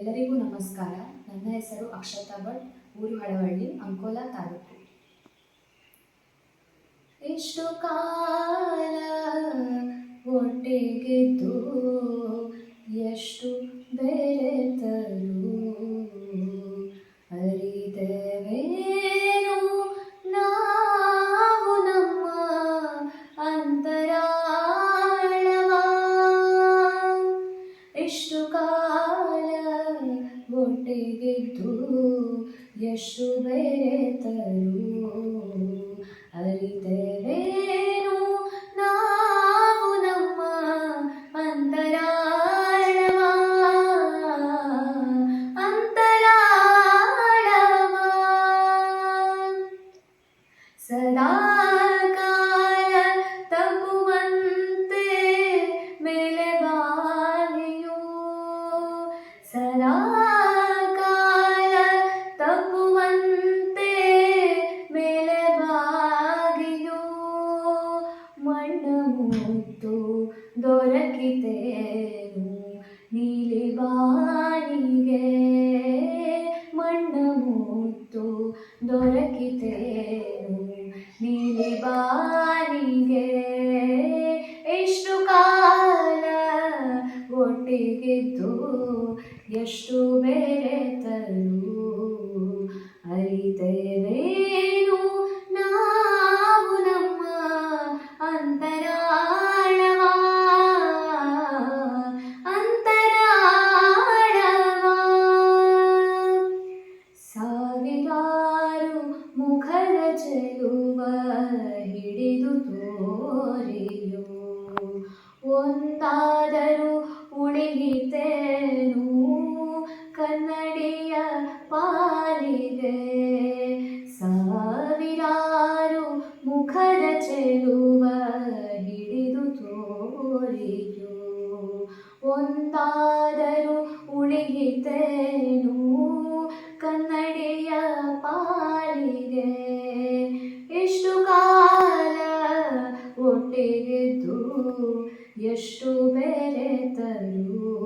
ಎಲ್ಲರಿಗೂ ನಮಸ್ಕಾರ. ನನ್ನ ಹೆಸರು ಅಕ್ಷತಾ ಭಟ್, ಊರು ಹಳವಳ್ಳಿ, ಅಂಕೋಲಾ ತಾಲೂಕು. ಇಷ್ಟು ಕಾಲ ಒಟ್ಟಿಗಿದ್ದು, ಎಷ್ಟು ಬೆರೆತರು ಒಟ್ಟಿಗಿದ್ದು ಎಷ್ಟು ಬೆರೆತರು ಅರಿತವೇನು ಬಾನಿಗೆ ಮಣ್ಣು ಮುತ್ತು ದೊರಕಿತೇನು ನೀಲಿ ಬಾನಿಗೆ ಎಷ್ಟು ಕಾಲ ಒಟ್ಟಿಗಿದ್ದು ಎಷ್ಟು ಬೆರೆತರು ಅರಿತೇವೇನು ಒಂದಾದರೂ ಉಳಿಯಿತೇನು ಕನ್ನಡಿಯ ಪಾಲಿಗೆ ಸಾವಿರಾರು ಮುಖದ ಚೆಲುವ ಹಿಡಿದು ತೋರಿಯೋ ಒಂದಾದರೂ ಉಳಿಯಿತೇನು ಕನ್ನಡಿಯ ಪಾಲಿಗೆ ಎಷ್ಟು ಬೆರೆತರು